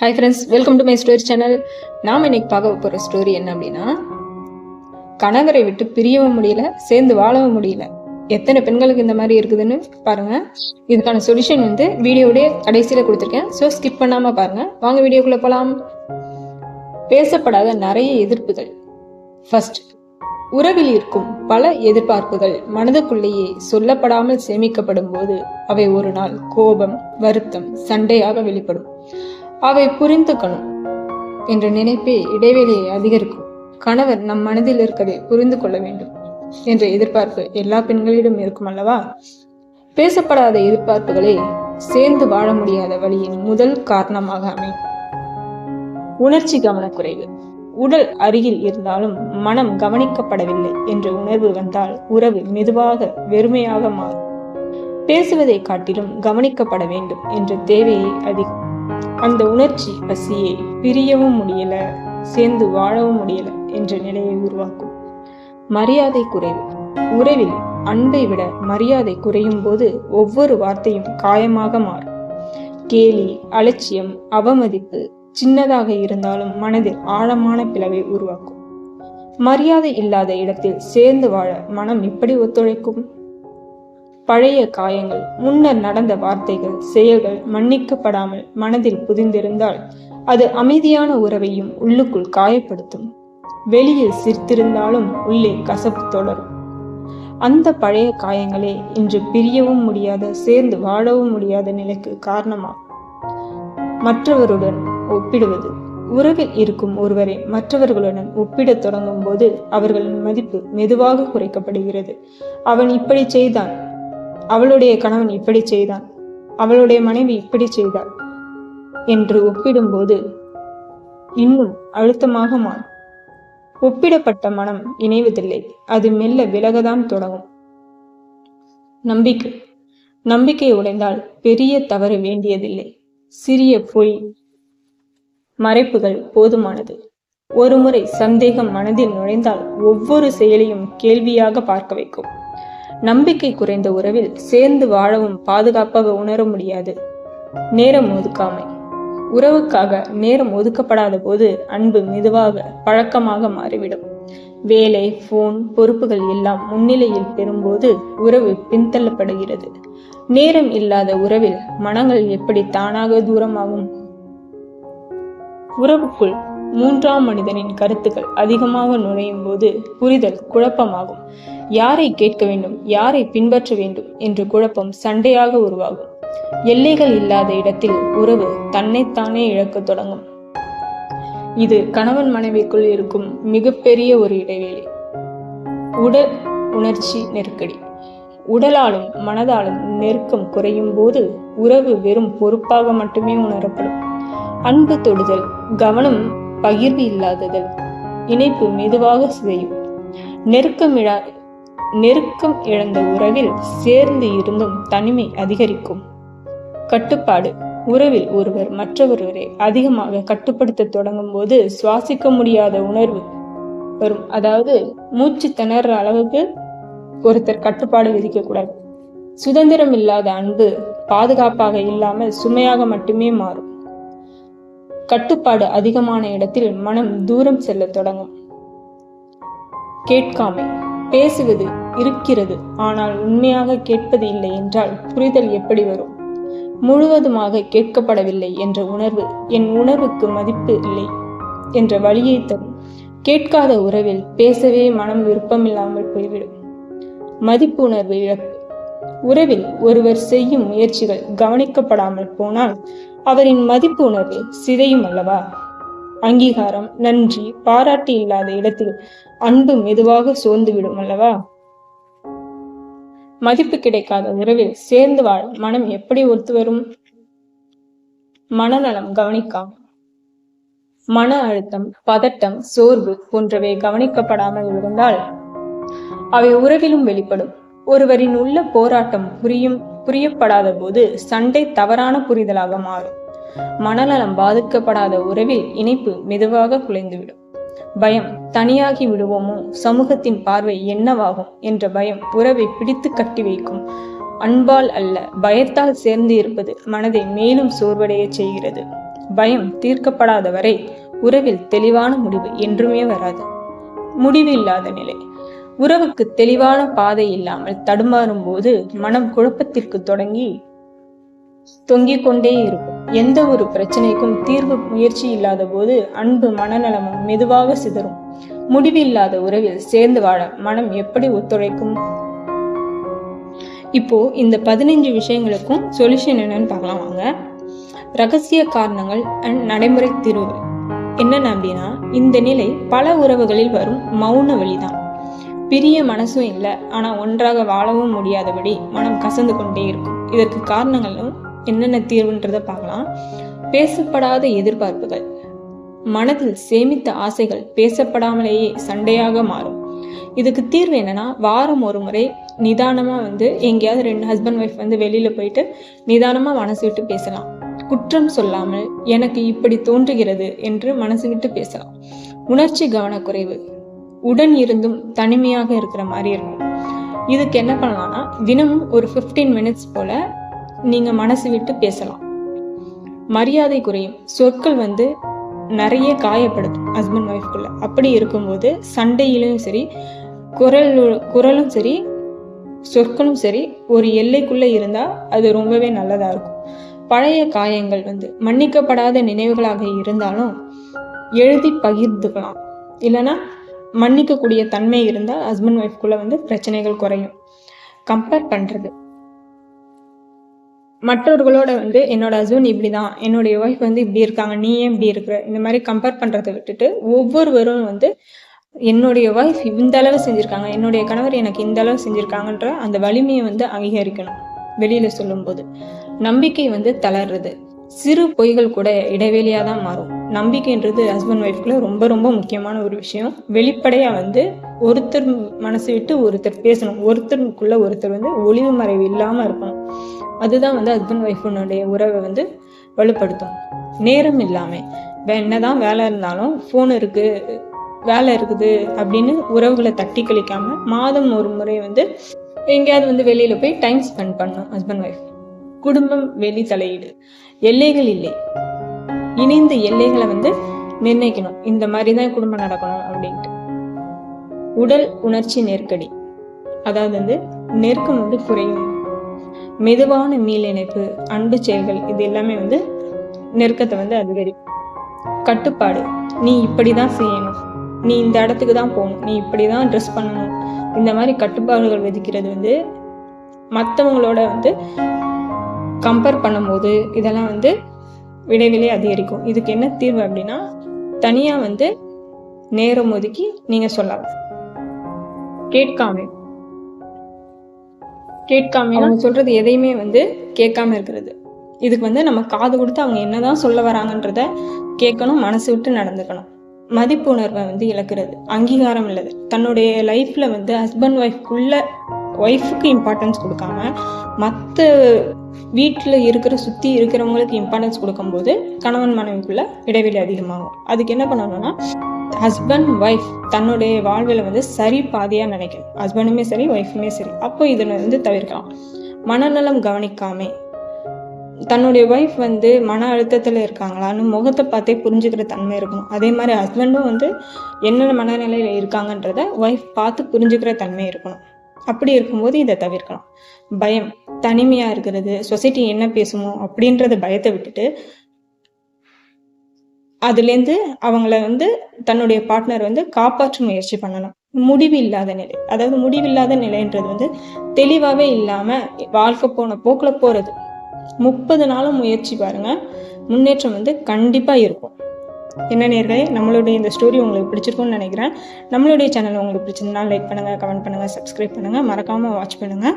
Hi friends welcome to my story channel நாம் இன்னைக்கு பார்க்க போகிற ஸ்டோரி என்ன அப்படின்னா கணவரை விட்டு பிரியவும் முடியல சேர்ந்து வாழவும் முடியல. எத்தனை பெண்களுக்கு இந்த மாதிரி இருக்குதுன்னு பாருங்க. இதுக்கான சொல்யூஷன் வந்து வீடியோடைய கடைசியில் கொடுத்துருக்கேன். ஸோ ஸ்கிப் பண்ணாமல் பாருங்க. வாங்க வீடியோக்குள்ளே போகலாம் பேசப்படாத நிறைய எதிர்ப்புகள். ஃபர்ஸ்ட் உறவில் இருக்கும் பல எதிர்பார்ப்புகள் மனதுக்குள்ளேயே சொல்லப்படாமல் சேமிக்கப்படும் போது அவை ஒரு நாள் கோபம் வருத்தம் சண்டையாக வெளிப்படும். அவை புரிந்துக்கணும் என்ற நினைப்பே இடைவெளியை அதிகரிக்கும். கணவர் நம் மனதில் இருக்கதை புரிந்து கொள்ள வேண்டும் என்ற எதிர்பார்ப்பு எல்லா பெண்களிடம் இருக்கும் அல்லவா? பேசப்படாத எதிர்பார்ப்புகளே சேர்ந்து வாழ முடியாத வழியின் முதல் காரணமாக அமையும். உணர்ச்சி கவனக்குறைவு. உடல் அருகில் இருந்தாலும் மனம் கவனிக்கப்படவில்லை என்ற உணர்வு வந்தால் உறவு மெதுவாக வெறுமையாக மாறும். பேசுவதை காட்டிலும் கவனிக்கப்பட வேண்டும் என்ற தேவையை அதிகம். அந்த உணர்ச்சி பசியை பிரியவும் முடியல சேர்ந்து வாழவும் முடியல என்ற நிலையை உருவாக்கும். மரியாதை குறைவு. உறவில் அன்பை விட மரியாதை குறையும் போது ஒவ்வொரு வார்த்தையும் காயமாக மாறும். கேலி அலட்சியம் அவமதிப்பு சின்னதாக இருந்தாலும் மனதில் ஆழமான பிளவை உருவாக்கும். மரியாதை இல்லாத இடத்தில் சேர்ந்து வாழ மனம் எப்படி ஒத்துழைக்கும்? பழைய காயங்கள் முன்னர் நடந்த வார்த்தைகள் செயல்கள் மன்னிக்கப்படாமல் மனதில் புதிந்திருந்தால் அது அமைதியான உறவையும் உள்ளுக்குள் காயப்படுத்தும். வெளியில் சிரித்திருந்தாலும் உள்ளே கசப்பு தொடரும். அந்த பழைய காயங்களே இன்று பிரியவும் முடியாத சேர்ந்து வாழவும் முடியாத நிலைக்கு காரணமாகும். மற்றவருடன் ஒப்பிடுவது உறவில் இருக்கும் ஒருவரை மற்றவர்களுடன் ஒப்பிடத் தொடங்கும் போது அவர்களின் மதிப்பு மெதுவாக குறைக்கப்படுகிறது. அவன் இப்படி செய்தான். அவளுடைய கணவன் இப்படி செய்தான். அவளுடைய மனைவி இப்படி செய்தாள் என்று ஒப்பிடும்போது இன்னும் அழுத்தமாக மாறும். ஒப்பிடப்பட்ட மனம் இணைவதில்லை. அது மெல்ல விலகதான் தொடங்கும். நம்பிக்கை. நம்பிக்கை உடைந்தால் பெரிய தவறு வேண்டியதில்லை. சிறிய பொய் மறைப்புகள் போதுமானது. ஒருமுறை சந்தேகம் மனதில் நுழைந்தால் ஒவ்வொரு செயலையும் கேள்வியாக பார்க்க வைக்கும். நம்பிக்கை குறைந்த உறவில் சேர்ந்து வாழவும் பாதுகாப்பாக உணர முடியாது. நேரம் ஒதுக்காமை. உறவுக்காக நேரம் ஒதுக்கப்படாத போது அன்பு மெதுவாக பழக்கமாக மாறிவிடும். வேலை போன் பொறுப்புகள் எல்லாம் முன்னிலையில் பெறும்போது உறவு பின்தள்ளப்படுகிறது. நேரம் இல்லாத உறவில் மனங்கள் எப்படி தானாக தூரமாகும்? உறவுக்குள் மூன்றாம் மனிதனின் கருத்துக்கள் அதிகமாக நுழையும் போது புரிதல் குழப்பமாகும். யாரை கேட்க வேண்டும் யாரை பின்பற்ற வேண்டும் என்ற குழப்பம் சண்டையாக உருவாகும். எல்லைகள் இல்லாத இடத்தில் உறவு தன்னைத்தானே இழக்கத் தொடங்கும். இது கணவன் மனைவிக்குள் இருக்கும் மிகப்பெரிய ஒரு இடைவெளி. உடல் உணர்ச்சி நெருக்கடி. உடலாலும் மனதாலும் நெருக்கம் குறையும் போது உறவு வெறும் பொறுப்பாக மட்டுமே உணரப்படும். அன்பு தொடுதல் கவனம் பகிர்வு இல்லாததல் இணைப்பு மெதுவாக சிதையும். நெருக்கமிழா நெருக்கம் இழந்த உறவில் சேர்ந்து இருந்தும் தனிமை அதிகரிக்கும். கட்டுப்பாடு. உறவில் ஒருவர் மற்றொருவரை அதிகமாக கட்டுப்படுத்த தொடங்கும் போது சுவாசிக்க முடியாத உணர்வு வரும். அதாவது மூச்சு திணற அளவுக்கு ஒருத்தர் கட்டுப்பாடு விதிக்கக்கூடாது. சுதந்திரம் இல்லாத அன்பு பாதுகாப்பாக இல்லாமல் சுமையாக மட்டுமே மாறும். கட்டுப்பாடு அதிகமான இடத்தில் மனம் தூரம் செல்ல தொடங்கும். கேட்காமை. பேசுவது இருக்கிறது. ஆனால் உண்மையாக கேட்பது இல்லை என்றால் புரிதல் எப்படி வரும்? முழுவதுமாக கேட்கப்படவில்லை என்ற உணர்வு என் உணர்வுக்கு மதிப்பு இல்லை என்ற வழியை தரும். கேட்காத உறவில் பேசவே மனம் விருப்பமில்லாமல் போய்விடும். மதிப்பு உணர்வு இழப்பு. உறவில் ஒருவர் செய்யும் முயற்சிகள் கவனிக்கப்படாமல் போனால் அவரின் மதிப்பு உணர்வு சிதையும் அல்லவா? அங்கீகாரம் நன்றி பாராட்டு இல்லாத இடத்தில் அன்பு மெதுவாக சோர்ந்துவிடும் அல்லவா? மதிப்பு கிடைக்காத உறவில் சேர்ந்து வாழ மனம் எப்படி ஒத்து வரும்? மனநலம் கவனிக்காம மன அழுத்தம் பதட்டம் சோர்வு போன்றவை கவனிக்கப்படாமல் இருந்தால் அவை உறவிலும் வெளிப்படும். ஒருவரின் உள்ள போராட்டம் புரியும் புரியப்படாத போது சண்டை தவறான புரிதலாக மாறும். மனநலம் பாதிக்கப்படாத உறவில் இணைப்பு மெதுவாக குலைந்துவிடும். பயம் தனியாகி விடுவோமோ? சமூகத்தின் பார்வை என்னவாகும்? என்ற பயம் உறவை பிடித்து கட்டி வைக்கும். அன்பால் அல்ல பயத்தால் சேர்ந்து இருப்பது மனதை மேலும் சோர்வடைய செய்கிறது. பயம் தீர்க்கப்படாத வரை உறவில் தெளிவான முடிவு என்றுமே வராது. முடிவு இல்லாத நிலை. உறவுக்கு தெளிவான பாதை இல்லாமல் தடுமாறும் போது மனம் குழப்பத்திற்கு தொடங்கி தொங்கிக் கொண்டே இருக்கும். எந்த ஒரு பிரச்சனைக்கும் தீர்வு முயற்சி இல்லாத போது அன்பு மனநலமும் மெதுவாக சிதறும். முடிவு இல்லாத உறவில் சேர்ந்து வாழ மனம் எப்படி ஒத்துழைக்கும்? இப்போ இந்த பதினைஞ்சு விஷயங்களுக்கும் சொல்யூஷன் என்னன்னு பார்க்கலாம் வாங்க. ரகசிய காரணங்கள் அண்ட் நடைமுறை தீர்வுகள். என்னென்ன அப்படின்னா இந்த நிலை பல உறவுகளில் வரும் மௌன வழிதான். பிரிய மனசும் இல்லை ஆனா ஒன்றாக வாழவும் முடியாதபடி மனம் கசந்து கொண்டே இருக்கும். இதற்கு காரணங்களும் என்னென்ன தீர்வுன்றதை பார்க்கலாம். பேசப்படாத எதிர்பார்ப்புகள். மனதில் சேமித்த ஆசைகள் பேசப்படாமலேயே சண்டையாக மாறும். இதுக்கு தீர்வு என்னன்னா வாரம் ஒரு முறை நிதானமா வந்து எங்கேயாவது ரெண்டு ஹஸ்பண்ட் ஒய்ஃப் வந்து வெளியில போயிட்டு நிதானமா மனசு விட்டு பேசலாம். குற்றம் சொல்லாமல் எனக்கு இப்படி தோன்றுகிறது என்று மனசு விட்டு பேசலாம். உணர்ச்சி கவனக்குறைவு. உடன் இருந்தும் தனிமையாக இருக்கிற மாதிரி இருக்கும். இதுக்கு என்ன பண்ணலாம்னா தினமும் ஒரு 15 மினிட்ஸ் போல நீங்க மனசு விட்டு பேசலாம். மரியாதை குறையும். சொற்கள் வந்து நிறைய காயப்படுத்தும் ஹஸ்பண்ட் ஒய்ஃப்குள்ள அப்படி இருக்கும்போது சண்டையிலும் சரி குரல் குரலும் சரி சொற்களும் சரி ஒரு எல்லைக்குள்ளே இருந்தால் அது ரொம்பவே நல்லதாக இருக்கும். பழைய காயங்கள் வந்து மன்னிக்கப்படாத நினைவுகளாக இருந்தாலும் எழுதி பகிர்ந்துக்கலாம். இல்லைன்னா மன்னிக்கக்கூடிய தன்மை இருந்தால் ஹஸ்பண்ட் ஒய்ஃப்குள்ளே வந்து பிரச்சனைகள் குறையும். கம்பேர் பண்ணுறது மற்றவர்களோட வந்து என்னோட ஹஸ்பண்ட் இப்படி தான் என்னுடைய ஒய்ஃப் வந்து இப்படி இருக்காங்க நீ ஏன் இப்படி இருக்கிற? இந்த மாதிரி கம்பேர் பண்ணுறதை விட்டுட்டு ஒவ்வொருவரும் வந்து என்னுடைய ஒய்ஃப் இந்த அளவு செஞ்சுருக்காங்க என்னுடைய கணவர் எனக்கு இந்த அளவு செஞ்சுருக்காங்கன்ற அந்த வலிமையை வந்து அங்கீகரிக்கணும் வெளியில் சொல்லும்போது. நம்பிக்கை வந்து தளர்றது சிறு பொய்கள் கூட இடைவெளியாக தான் மாறும். நம்பிக்கைன்றது ஹஸ்பண்ட் ஒய்ஃப்குள்ள ரொம்ப ரொம்ப முக்கியமான ஒரு விஷயம். வெளிப்படையாக வந்து ஒருத்தர் மனசு விட்டு ஒருத்தர் பேசணும். ஒருத்தருக்குள்ள ஒருத்தர் வந்து ஒளிவு மறைவு இல்லாமல் இருக்கணும். அதுதான் வந்து ஹஸ்பண்ட் ஒய்ஃபுனுடைய உறவை வந்து வலுப்படுத்தும். நேரம் இல்லாமல் வே- என்னதான் வேலை இருந்தாலும் ஃபோன் இருக்கு வேலை இருக்குது அப்படின்னு உறவுகளை தட்டி கழிக்காம மாதம் ஒரு முறை வந்து எங்கேயாவது வந்து வெளியில போய் டைம் ஸ்பெண்ட் பண்ணணும் ஹஸ்பண்ட் ஒய்ஃப் குடும்பம் வெளி தலையீடு. எல்லைகள் இல்லை. இணைந்த எல்லைகளை வந்து நிர்ணயிக்கணும். இந்த மாதிரி தான் குடும்பம் நடக்கணும் அப்படின்ட்டு. உடல் உணர்ச்சி நெருக்கடி. அதாவது வந்து நெருக்கம் வந்து குறையும். மெதுவான மீள் இணைப்பு அன்பு செயல்கள் இது எல்லாமே வந்து நெருக்கத்தை வந்து அதிகரிக்கும். கட்டுப்பாடு. நீ இப்படி தான் செய்யணும். நீ இந்த இடத்துக்கு தான் போகணும். நீ இப்படி தான் ட்ரெஸ் பண்ணணும். இந்த மாதிரி கட்டுப்பாடுகள் விதிக்கிறது வந்து மற்றவங்களோட வந்து கம்பேர் பண்ணும்போது இதெல்லாம் வந்து இடைவெளி அதிகரிக்கும். இதுக்கு என்ன தீர்வு அப்படின்னா தனியாக வந்து நேரம் ஒதுக்கி நீங்கள் சொல்லலாம். கேட்காமே. கேட்காம அவங்க சொல்றது எதையுமே வந்து கேட்காம இருக்கிறது. இதுக்கு வந்து நம்ம காது கொடுத்து அவங்க என்னதான் சொல்ல வராங்கன்றத கேட்கணும் மனசு விட்டு நடந்துக்கணும். மதிப்பு உணர்வை வந்து இழக்கிறது அங்கீகாரம் இல்லது. தன்னுடைய லைஃப்ல வந்து ஹஸ்பண்ட் ஒய்ஃப்குள்ள ஒய்ஃபுக்கு இம்பார்ட்டன்ஸ் கொடுக்காம மற்ற வீட்டில் இருக்கிற சுற்றி இருக்கிறவங்களுக்கு இம்பார்ட்டன்ஸ் கொடுக்கும்போது கணவன் மனைவிக்குள்ள இடைவெளி அதிகமாகும். அதுக்கு என்ன பண்ணணும்னா ஹஸ்பண்ட் ஒய்ஃப் தன்னுடைய வாழ்வில் வந்து சரி பாதியாக நினைக்கணும். ஹஸ்பண்டுமே சரி ஒய்ஃபுமே சரி. அப்போ இதில் வந்து தவிர்க்கலாம். மனநலம் கவனிக்காமே. தன்னுடைய ஒய்ஃப் வந்து மன அழுத்தத்தில் இருக்காங்களான்னு முகத்தை பார்த்தே புரிஞ்சுக்கிற தன்மை இருக்கணும். அதே மாதிரி ஹஸ்பண்டும் வந்து என்னென்ன மனநிலையில் இருக்காங்கன்றத ஒய்ஃப் பார்த்து புரிஞ்சுக்கிற தன்மை இருக்கணும். அப்படி இருக்கும்போது இதை தவிர்க்கலாம். பயம் தனிமையாக இருக்கிறது சொசைட்டி என்ன பேசுமோ அப்படின்றத பயத்தை விட்டுட்டு அதுலேருந்து அவங்கள வந்து தன்னுடைய பார்ட்னர் வந்து காப்பாற்ற முயற்சி பண்ணணும் முடிவு இல்லாத நிலை. அதாவது முடிவில்லாத நிலைன்றது வந்து தெளிவாகவே இல்லாமல் வாழ்க்கை போன போக்கில் போகிறது முப்பது நாளும் முயற்சி பாருங்க. முன்னேற்றம் வந்து கண்டிப்பாக இருக்கும். என்ன நேர்களே நம்மளுடைய இந்த ஸ்டோரி உங்களுக்கு பிடிச்சிருக்கும்னு நினைக்கிறேன். நம்மளுடைய சேனல் உங்களுக்கு பிடிச்சிருந்தா லைக் பண்ணுங்கள் கமெண்ட் பண்ணுங்கள் சப்ஸ்கிரைப் பண்ணுங்கள் மறக்காமல் வாட்ச் பண்ணுங்கள்